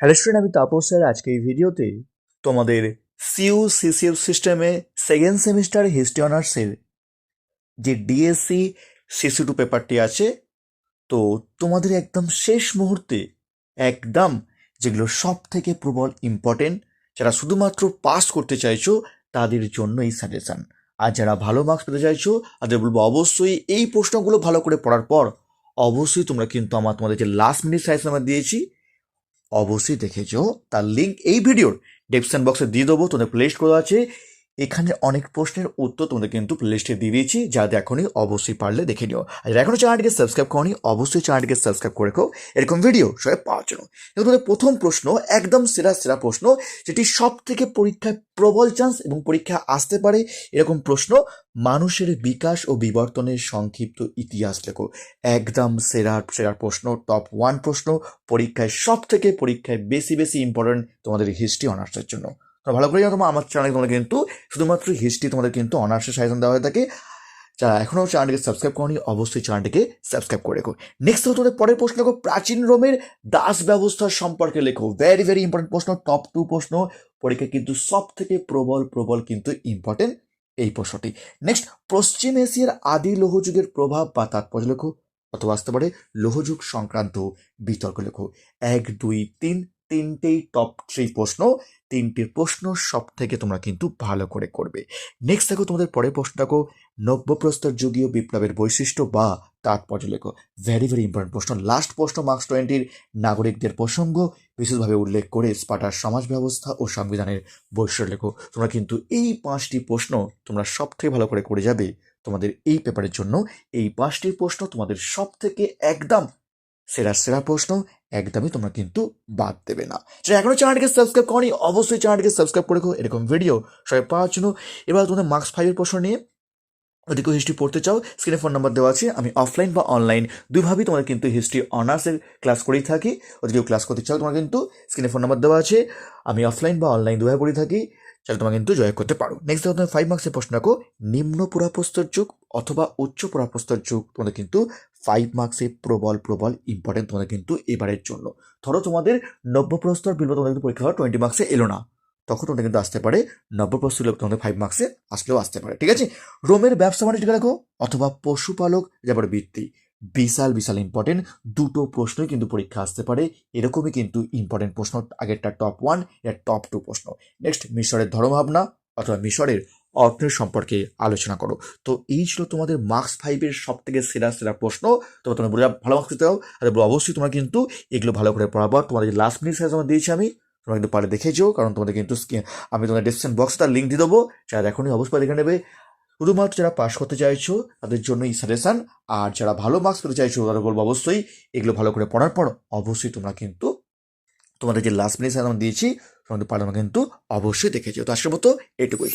Hello student, আমি Tapas sir. আজকে এই ভিডিওতে তোমাদের সিইউ সিসিএফ সিস্টেমে সেকেন্ড সেমিস্টার হিস্ট্রি অনার্সের যে ডিএসসি সিসি টু পেপারটি আছে, তো তোমাদের একদম শেষ মুহূর্তে, একদম যেগুলো সব থেকে প্রবল ইম্পর্টেন্ট যারা শুধুমাত্র পাস করতে চাইছো, তাদের জন্য এই সাজেশন আর যারা ভালো মার্কস পেতে চাইছো, তাদের বলব অবশ্যই এই প্রশ্নগুলো ভালো করে পড়ার পর, অবশ্যই তোমরা কিন্তু আমার তোমাদের যে লাস্ট মিনিট সাজেশন আমরা দিয়েছি অবশ্যই দেখেছ তার লিঙ্ক এই ভিডিওর ডেসক্রিপশন বক্সে দিয়ে দেবো। তোমাদের প্লে করা আছে। এখানে অনেক প্রশ্নের উত্তর তোমাদের কিন্তু প্লেলিস্টে দিয়ে দিয়েছি, যা দেখোনি অবশ্যই পারলে দেখে নিও। আর যারা এখনও চ্যানেলটিকে সাবস্ক্রাইব করনি, অবশ্যই চ্যানেলটিকে সাবস্ক্রাইব করে রেখো। এরকম ভিডিও সবাই পাওয়ার জন্য। এবং তোমাদের প্রথম প্রশ্ন, একদম সেরা সেরা প্রশ্ন, যেটি সব থেকে পরীক্ষায় প্রবল চান্স এবং পরীক্ষা আসতে পারে, এরকম প্রশ্ন, মানুষের বিকাশ ও বিবর্তনের সংক্ষিপ্ত ইতিহাস লেখো। একদম সেরা সেরা প্রশ্ন টপ ওয়ান প্রশ্ন, পরীক্ষায় সব থেকে পরীক্ষায় বেশি বেশি ইম্পর্টেন্ট তোমাদের হিস্ট্রি অনার্সের জন্য। তোমরা ভালো করে জানো, তোমরা আমার চ্যানেলে তোমরা কিন্তু শুধুমাত্র হিস্ট্রি তোমাদের কিন্তু অনার্সের সাজেশন দেওয়া হয়ে থাকে। যারা এখনও চ্যানেলটিকে সাবস্ক্রাইব করনি, অবশ্যই চ্যানেলটিকে সাবস্ক্রাইব করে রেখো। নেক্সট তোমাদের পরের প্রশ্ন লেখো প্রাচীন রোমের দাস ব্যবস্থা সম্পর্কে লেখো। ভেরি ভেরি ইম্পর্টেন্ট প্রশ্ন টপ টু প্রশ্ন। পরীক্ষা কিন্তু সব থেকে প্রবল প্রবল কিন্তু ইম্পর্টেন্ট এই প্রশ্নটি। নেক্সট পশ্চিম এশিয়ার আদি লৌহযুগের প্রভাব বা তাৎপর্য লেখো, অথবা আসতে পারে লৌহযুগ সংক্রান্ত বিতর্ক লেখো। এক, দুই, তিন, তিনটেই টপ থ্রি প্রশ্ন। তিনটে প্রশ্ন সব থেকে তোমরা কিন্তু ভালো করে করবে। নেক্সট দেখো তোমাদের পরের প্রশ্ন দেখো, নব্যপ্রস্তর যুগীয় বিপ্লবের বৈশিষ্ট্য বা তাৎপর্য লেখো। ভেরি ভেরি ইম্পর্টেন্ট প্রশ্ন। লাস্ট প্রশ্ন মার্কস টোয়েন্টির নাগরিকদের প্রসঙ্গ, বিশেষভাবে উল্লেখ করে স্পাটার সমাজ ব্যবস্থা ও সংবিধানের বৈশিষ্ট্য লেখো। তোমরা কিন্তু এই পাঁচটি প্রশ্ন তোমরা সব থেকে ভালো করে করে যাবে তোমাদের এই পেপারের জন্য। এই পাঁচটি প্রশ্ন তোমাদের সব থেকে একদম সেরা সেরা প্রশ্ন একদমই তোমরা কিন্তু বাদ দেবে না। সেটা এখনও চ্যানেলটিকে সাবস্ক্রাইব করনি, অবশ্যই চ্যানেলটিকে সাবস্ক্রাইব করে এরকম ভিডিও সবাই পাওয়ার জন্য। এবার তোমাদের মার্কস ফাইভের প্রশ্ন নিয়ে ওদিকেও হিস্ট্রি পড়তে চাও স্ক্রিনে ফোন নাম্বার দেওয়া আছে, আমি অফলাইন বা অনলাইন দুইভাবেই তোমাদের কিন্তু হিস্ট্রি অনার্সের ক্লাস করেই থাকি। ওদিকেও ক্লাস করতে চাও, তোমার কিন্তু স্ক্রিনে ফোন নাম্বার দেওয়া আছে, আমি অফলাইন বা অনলাইন দুভাবে পড়ে থাকি তাহলে তোমার কিন্তু জয় করতে পারো। নেক্সট দেখো, তুমি ফাইভ মার্কসের প্রশ্ন রাখো, নিম্ন পুরাপ্রস্তর যুগ অথবা উচ্চ পুরাপ্রস্তর যুগ, তোমাদের কিন্তু ফাইভ মার্কসে প্রবল প্রবল ইম্পর্টেন্ট তোমাদের কিন্তু এবারের জন্য। ধরো তোমাদের নব্য প্রস্তর বিল তোমাদের পরীক্ষা টোয়েন্টি মার্কসে এলো না। তখন তোমাদের কিন্তু আসতে পারে। নব্যপ্রস্তর বিল তোমাদের ফাইভ মার্কসে আসলেও আসতে পারে, ঠিক আছে? রোমের ব্যবসা বাণিজ্য রাখো অথবা পশুপালক যাবার বৃত্তি। বিশাল বিশাল ইম্পর্টেন্ট দুটো প্রশ্নই কিন্তু পরীক্ষা আসতে পারে। এরকমই কিন্তু ইম্পর্টেন্ট প্রশ্ন। আগেরটা টপ ওয়ানের টপ টু প্রশ্ন। নেক্সট মিশরের ধর্মভাবনা অথবা মিশরের অর্থের সম্পর্কে আলোচনা করো। তো এই ছিল তোমাদের মার্কস ফাইভের সব থেকে সেরা সেরা প্রশ্ন। তো তোমরা ভালো মার্কস তাহলে বলো অবশ্যই তোমরা কিন্তু এগুলো ভালো করে পড়াবার তোমাদের লাস্ট মিনিট সাইজ আমার দিয়েছি আমি তোমরা কিন্তু পারে দেখে যেও কারণ তোমাদের কিন্তু আমি তোমাদের ডিসক্রিপশন বক্স তার লিঙ্ক দিয়ে দেবো। যারা এখনই অবশ্যই দেখে নেবে, শুধুমাত্র যারা পাস করতে চাইছো, তাদের জন্য এই সাজেশান আর যারা ভালো মার্কস পেতে চাইছো তারা বলব অবশ্যই এগুলো ভালো করে পড়ার পর অবশ্যই তোমরা কিন্তু তোমাদের যে লাস্ট মিনিট আমি দিয়েছি তোমাদের পাঠানো কিন্তু অবশ্যই দেখেছ তো আসার মতো এটুকুই।